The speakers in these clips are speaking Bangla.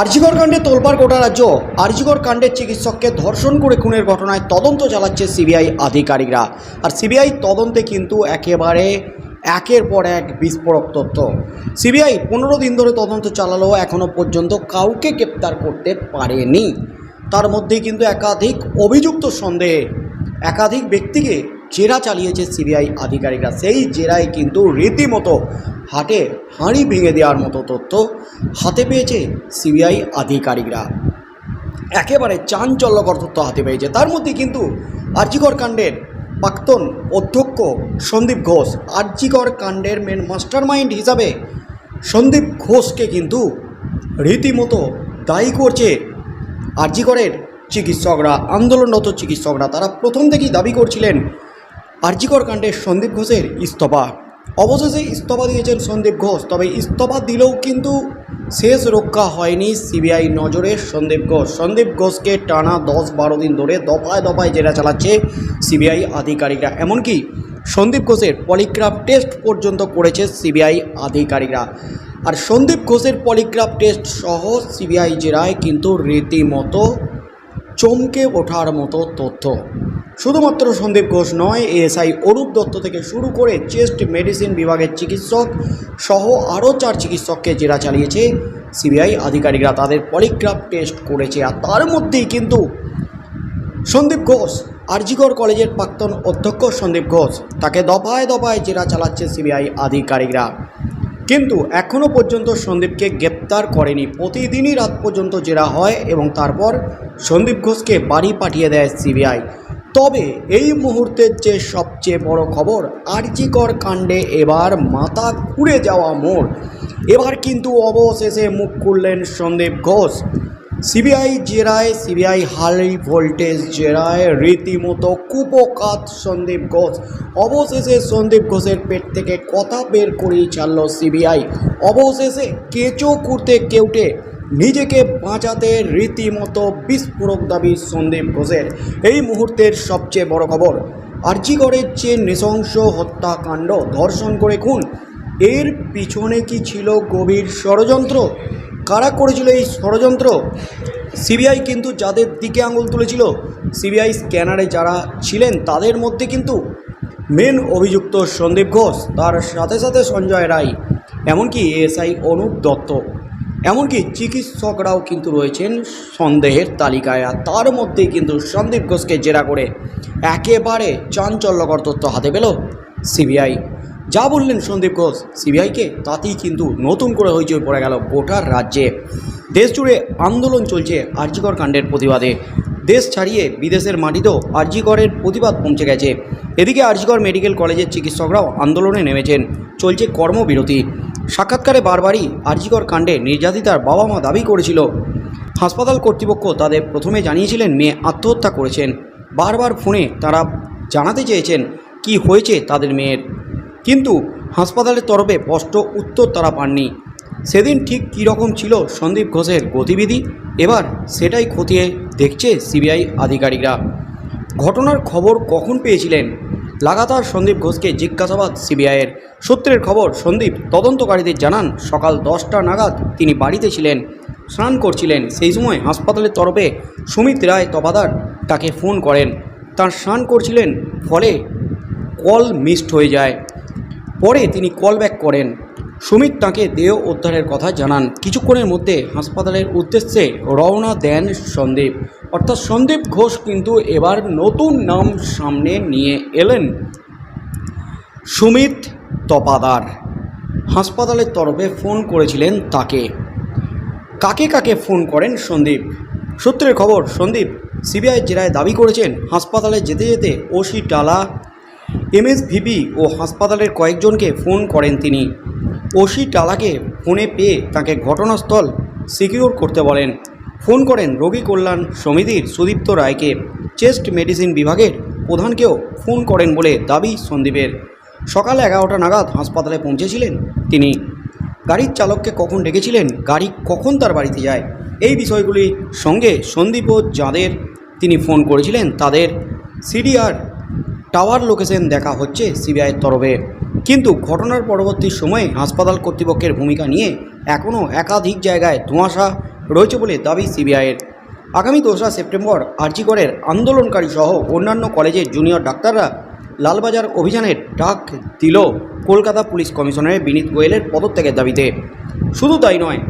আরজিকর কাণ্ডে তোলপাড় গোটা রাজ্য। আরজিকর কাণ্ডের চিকিৎসককে ধর্ষণ করে খুনের ঘটনায় তদন্ত চালাচ্ছে সিবিআই আধিকারিকরা। আর সিবিআই তদন্তে কিন্তু একেবারে একের পর এক বিস্ফোরক তথ্য। সিবিআই পনেরো দিন ধরে তদন্ত চালালেও এখনও পর্যন্ত কাউকে গ্রেপ্তার করতে পারেনি। তার মধ্যেই কিন্তু একাধিক অভিযুক্ত সন্দেহে একাধিক ব্যক্তিকে জেরা চালিয়েছে সিবিআই আধিকারিকরা। সেই জেরায় কিন্তু রীতিমতো হাটে হাঁড়ি ভেঙে দেওয়ার মতো তথ্য হাতে পেয়েছে সিবিআই আধিকারিকরা। একেবারে চাঞ্চল্যকর তথ্য হাতে পেয়েছে। তার মধ্যে কিন্তু আর্যিকর কাণ্ডের প্রাক্তন অধ্যক্ষ সন্দীপ ঘোষ আর্যিকর কাণ্ডের মেন মাস্টার মাইন্ড হিসাবে সন্দীপ ঘোষকে কিন্তু রীতিমতো দায়ী করছে আরজিকরের চিকিৎসকরা, আন্দোলনরত চিকিৎসকরা। তারা প্রথম থেকেই দাবি করছিলেন আরজিকর কাণ্ডে সন্দীপ ঘোষের ইস্তফা। অবশেষে ইস্তফা দিয়েছেন সন্দীপ ঘোষ, তবে ইস্তফা দিলেও কিন্তু শেষ রক্ষা হয়নি সিবিআই নজরে সন্দীপ ঘোষ। সন্দীপ ঘোষকে টানা দশ বারো দিন ধরে দফায় দফায় জেরা চালাচ্ছে সিবিআই আধিকারিকরা। এমনকি সন্দীপ ঘোষের পলিগ্রাফ টেস্ট পর্যন্ত করেছে সিবিআই আধিকারিকরা। আর সন্দীপ ঘোষের পলিগ্রাফ টেস্ট সহ সিবিআই জেরায় কিন্তু রীতিমতো চমকে ওঠার মতো তথ্য। শুধুমাত্র সন্দীপ ঘোষ নয়, এএসআই অরূপ দত্ত থেকে শুরু করে চেস্ট মেডিসিন বিভাগের চিকিৎসক সহ আরও চার চিকিৎসককে জেরা চালিয়েছে। সিবিআই আধিকারিকরা তাদের পলিগ্রাফ টেস্ট করেছে আর তার মধ্যেই কিন্তু সন্দীপ ঘোষ আরজিগড় কলেজের প্রাক্তন অধ্যক্ষ সন্দীপ ঘোষ, তাকে দফায় দফায় জেরা চালাচ্ছে সিবিআই আধিকারিকরা। কিন্তু এখনও পর্যন্ত সন্দীপকে গ্রেপ্তার করেনি। প্রতিদিনই রাত পর্যন্ত জেরা হয় এবং তারপর সন্দীপ ঘোষকে বাড়ি পাঠিয়ে দেয় সিবিআই। তবে এই মুহূর্তের যে সবচেয়ে বড় খবর আরজিকর কাণ্ডে এবার মাথা ঘুরে যাওয়া মোড়। এবার কিন্তু অবশেষে মুখ খুললেন সন্দীপ ঘোষ। সিবিআই জেরায়, সিবিআই হাই ভোল্টেজ জেরায় রীতিমতো কুপকাত সন্দীপ ঘোষ। অবশেষে সন্দীপ ঘোষের পেট থেকে কথা বের করেই ছাড়ল সিবিআই। অবশেষে কেঁচো কুর্তে কেউটে নিজেকে বাঁচাতে রীতিমতো বিস্ফোরক দাবি সন্দীপ ঘোষের। এই মুহূর্তের সবচেয়ে বড় খবর আর্জিগড়ের যে নৃশংস হত্যাকাণ্ড। ধর্ষণ করে খুন, এর পিছনে কি ছিল গভীর ষড়যন্ত্র? কারা করেছিল এই ষড়যন্ত্র? সিবিআই কিন্তু যাদের দিকে আঙুল তুলেছিল, সিবিআই স্ক্যানারে যারা ছিলেন তাদের মধ্যে কিন্তু মেন অভিযুক্ত সন্দীপ ঘোষ, তার সাথে সাথে সঞ্জয় রায়, এমনকি এএসআই অনুপ দত্ত। এমনকি চিকিৎসকরাও কিন্তু রয়েছেন সন্দেহের তালিকায়, আর তার মধ্যেই কিন্তু সন্দীপ ঘোষকে জেরা করে একেবারে চাঞ্চল্যকর তথ্য হাতে পেল সিবিআই। যা বললেন সন্দীপ ঘোষ, সিবিআইকে তাতেই কিন্তু নতুন করে হইচই পড়ে গেল গোটার রাজ্যে। দেশজুড়ে আন্দোলন চলছে আর্যকর কাণ্ডের প্রতিবাদে। দেশ ছাড়িয়ে বিদেশের মাটিতেও আরজিকরের প্রতিবাদ পৌঁছে গেছে। এদিকে আরজিকর মেডিকেল কলেজের চিকিৎসকরাও আন্দোলনে নেমেছেন। চলছে কর্মবিরতি। সাক্ষাৎকারে বারবারই আরজিকর কাণ্ডে নির্যাতিতার বাবা মা দাবি করেছিল। হাসপাতাল কর্তৃপক্ষ তাদের প্রথমে জানিয়েছিলেন, মেয়ে আত্মহত্যা করেছেন। বারবার ফোনে তারা জানাতে চেয়েছেন, কি হয়েছে তাদের মেয়ের? কিন্তু হাসপাতালের তরফে স্পষ্ট উত্তর তারা পাননি। সেদিন ঠিক কী রকম ছিল সন্দীপ ঘোষের গতিবিধি? এবার সেটাই খতিয়ে দেখছে সিবিআই আধিকারিকরা। ঘটনার খবর কখন পেয়েছিলেন? লাগাতার সন্দীপ ঘোষকে জিজ্ঞাসাবাদ সিবিআইয়ের। সূত্রের খবর, সন্দীপ তদন্তকারীদের জানান, সকাল দশটা নাগাদ তিনি বাড়িতে ছিলেন, স্নান করছিলেন। সেই সময় হাসপাতালের তরফে সুমিত রায় তবাদার তাকে ফোন করেন। তার স্নান করছিলেন, ফলে কল মিসড হয়ে যায়। পরে তিনি কল ব্যাক করেন। সুমিত তাকে দেহ উদ্ধারের কথা জানান। কিছুক্ষণের মধ্যে হাসপাতালের উদ্দেশ্যে রওনা দেন সন্দীপ। অর্থাৎ সন্দীপ ঘোষ কিন্তু এবার নতুন নাম সামনে নিয়ে এলেন সুমিত তপাদার। হাসপাতালের তরফে ফোন করেছিলেন তাকে। কাকে কাকে ফোন করেন সন্দীপ? সূত্রের খবর, সন্দীপ সিবিআই জেরায় দাবি করেছেন, হাসপাতালে যেতে যেতে ওসি টালা, এমএসভিপি ও হাসপাতালের কয়েকজনকে ফোন করেন তিনি। ওসি টালাকে ফোনে পেয়ে তাকে ঘটনাস্থল সিকিউর করতে বলেন। ফোন করেন রোগী কল্যাণ সমিতির সুদীপ্ত রায়কে। চেস্ট মেডিসিন বিভাগের প্রধানকেও ফোন করেন বলে দাবি সন্দীপের। সকাল এগারোটা নাগাদ হাসপাতালে পৌঁছেছিলেন তিনি। গাড়ির চালককে কখন ডেকেছিলেন, গাড়ি কখন তার বাড়িতে যায়, এই বিষয়গুলির সঙ্গে সন্দীপও যাদের তিনি ফোন করেছিলেন, তাদের সিডিআর টাওয়ার লোকেশন দেখা হচ্ছে সিবিআইয়ের তরফে। কিন্তু ঘটনার পরবর্তী সময়ে হাসপাতাল কর্তৃপক্ষের ভূমিকা নিয়ে এখনও একাধিক জায়গায় ধোঁয়াশা রয়েছে বলে দাবি সিবিআইয়ের। আগামী দোসরা সেপ্টেম্বর আরজিগড়ের আন্দোলনকারী সহ অন্যান্য কলেজের জুনিয়র ডাক্তাররা লালবাজার অভিযানের ডাক দিল কলকাতা পুলিশ কমিশনারের বিনীত গোয়েলের পদত্যাগের দাবিতে। শুধু তাই নয়,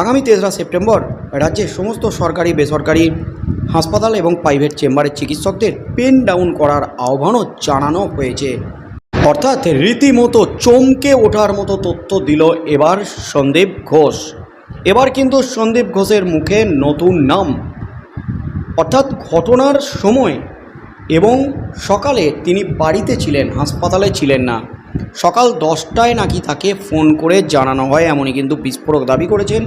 আগামী তেসরা সেপ্টেম্বর রাজ্যের সমস্ত সরকারি, বেসরকারি হাসপাতাল এবং প্রাইভেট চেম্বারের চিকিৎসকদের পেন ডাউন করার আহ্বানও জানানো হয়েছে। অর্থাৎ রীতিমতো চমকে ওঠার মতো তথ্য দিল এবার সন্দীপ ঘোষ। এবার কিন্তু সন্দীপ ঘোষের মুখে নতুন নাম। অর্থাৎ ঘটনার সময় এবং সকালে তিনি বাড়িতে ছিলেন, হাসপাতালে ছিলেন না। সকাল দশটায় নাকি তাকে ফোন করে জানানো হয়, এমনই কিন্তু বিস্ফোরক দাবি করেছেন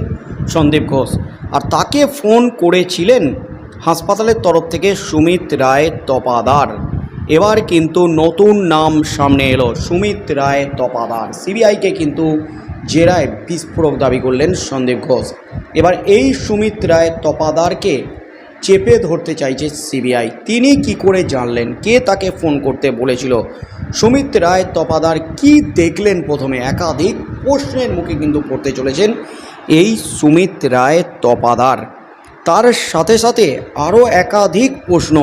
সন্দীপ ঘোষ। আর তাকে ফোন করেছিলেন হাসপাতালের তরফ থেকে সুমিত রায় তপাদার। এবার কিন্তু নতুন নাম সামনে এলো সুমিত রায় তপাদার। সিবিআইকে কিন্তু জেরায় বিস্ফোরক দাবি করলেন সন্দীপ ঘোষ। এবার এই সুমিত রায় তপাদারকে চেপে ধরতে চাইছে সিবিআই। তিনি কি করে জানলেন? কে তাকে ফোন করতে বলেছিল? সুমিত রায় তপাদার কি দেখলেন প্রথমে? একাধিক প্রশ্নের মুখে কিন্তু পড়তে চলেছেন এই সুমিত রায় তপাদার। তার সাথে সাথে আরও একাধিক প্রশ্ন,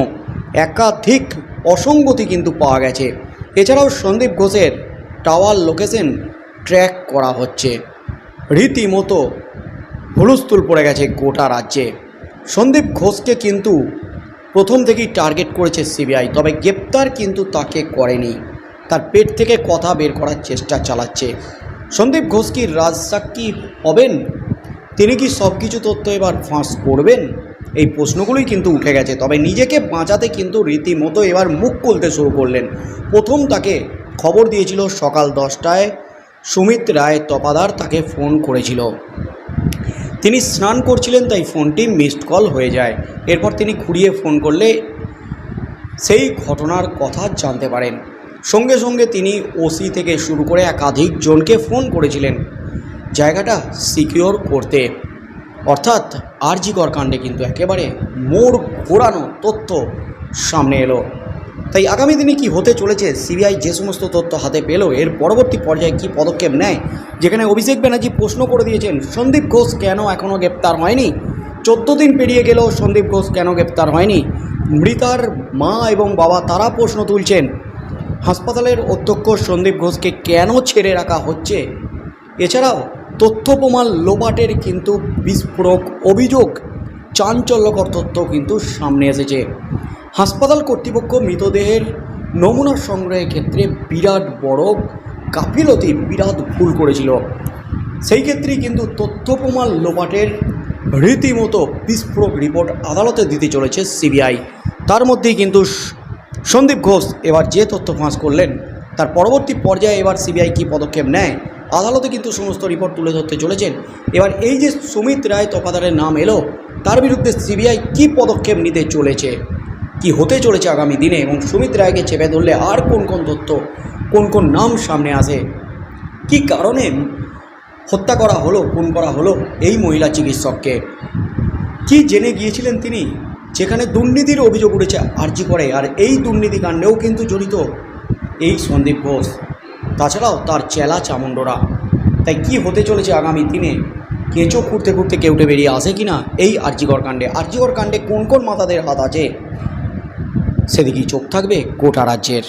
একাধিক অসঙ্গতি কিন্তু পাওয়া গেছে। এছাড়াও সন্দীপ ঘোষের টাওয়ার লোকেশন ট্র্যাক করা হচ্ছে। রীতিমতো হুলস্থুল পড়ে গেছে গোটা রাজ্যে। সন্দীপ ঘোষকে কিন্তু প্রথম থেকেই টার্গেট করেছে সিবিআই, তবে গ্রেপ্তার কিন্তু তাকে করেনি। তার পেট থেকে কথা বের করার চেষ্টা চালাচ্ছে। সন্দীপ ঘোষ কি রাজসাক্ষী হবেন? তিনি কি সব কিছু তথ্য এবার ফাঁস করবেন? এই প্রশ্নগুলোই কিন্তু উঠে গেছে। তবে নিজেকে বাঁচাতে কিন্তু রীতিমতো এবার মুখ খুলতে শুরু করলেন। প্রথম তাকে খবর দিয়েছিল সকাল দশটায়। সুমিত রায় তপাদার তাকে ফোন করেছিল। তিনি স্নান করছিলেন, তাই ফোনটি মিসড কল হয়ে যায়। এরপর তিনি ঘুরিয়ে ফোন করলে সেই ঘটনার কথা জানতে পারেন। সঙ্গে সঙ্গে তিনি ওসি থেকে শুরু করে একাধিক জনকে ফোন করেছিলেন। জায়গাটা সিকিওর করতে। অর্থাৎ আরজিকর কাণ্ডে কিন্তু একেবারে মোড় ঘোরানো তথ্য সামনে এলো। তাই আগামী দিনে কি হতে চলেছে সিবিআই যে সমস্ত তথ্য হাতে পেল, এর পরবর্তী পর্যায়ে কি পদক্ষেপ নেয়? যেখানে অভিষেক ব্যানার্জি প্রশ্ন করে দিয়েছেন, সন্দীপ ঘোষ কেন এখনও গ্রেপ্তার হয়নি? চোদ্দ দিন পেরিয়ে গেলেও সন্দীপ ঘোষ কেন গ্রেপ্তার হয়নি? মৃতার মা এবং বাবা তারা প্রশ্ন তুলছেন। হাসপাতালের অধ্যক্ষ সন্দীপ ঘোষকে কেন ছেড়ে রাখা হচ্ছে? এছাড়াও তথ্য প্রমাণ লোপাটের কিন্তু বিস্ফোরক অভিযোগ। চাঞ্চল্যকর তথ্য কিন্তু সামনে এসেছে। হাসপাতাল কর্তৃপক্ষ মৃতদেহের নমুনা সংগ্রহের ক্ষেত্রে বিরাট বড় গাফিলতি, বিরাট ভুল করেছিল। সেই ক্ষেত্রেই কিন্তু তথ্য প্রমাণ লোপাটের রীতিমতো বিস্ফোরক রিপোর্ট আদালতে দিতে চলেছে সিবিআই। তার মধ্যেই কিন্তু সন্দীপ ঘোষ এবার যে তথ্য ফাঁস করলেন, তার পরবর্তী পর্যায়ে এবার সিবিআই কী পদক্ষেপ নেয়? আদালতে কিন্তু সমস্ত রিপোর্ট তুলে ধরতে চলেছেন। এবার এই যে সুমিত রায় তপাদারের নাম এলো, তার বিরুদ্ধে সিবিআই কী পদক্ষেপ নিতে চলেছে? কি হতে চলেছে আগামী দিনে? এবং সুমিত রায়কে চেপে ধরলে আর কোন কোন তথ্য, কোন কোন নাম সামনে আসে? কি কারণে হত্যা করা হলো, খুন করা হলো এই মহিলা চিকিৎসককে? কি জেনে গিয়েছিলেন তিনি? যেখানে দুর্নীতির অভিযোগ উঠেছে আর্জি করে, আর এই দুর্নীতি কাণ্ডেও কিন্তু জড়িত এই সন্দীপ ঘোষ। তাছাড়াও তার চেলা চামুণ্ডরা। তাই কি হতে চলেছে আগামী দিনে? কেঁচো খুঁড়তে খুঁড়তে কেউটে বেরিয়ে আসে কি না এই আর্জিকর কাণ্ডে। আর্জিকর কাণ্ডে কোন কোন মাতাদের হাত আছে? সেদিকেই চোখ থাকবে গোটা রাজ্যের।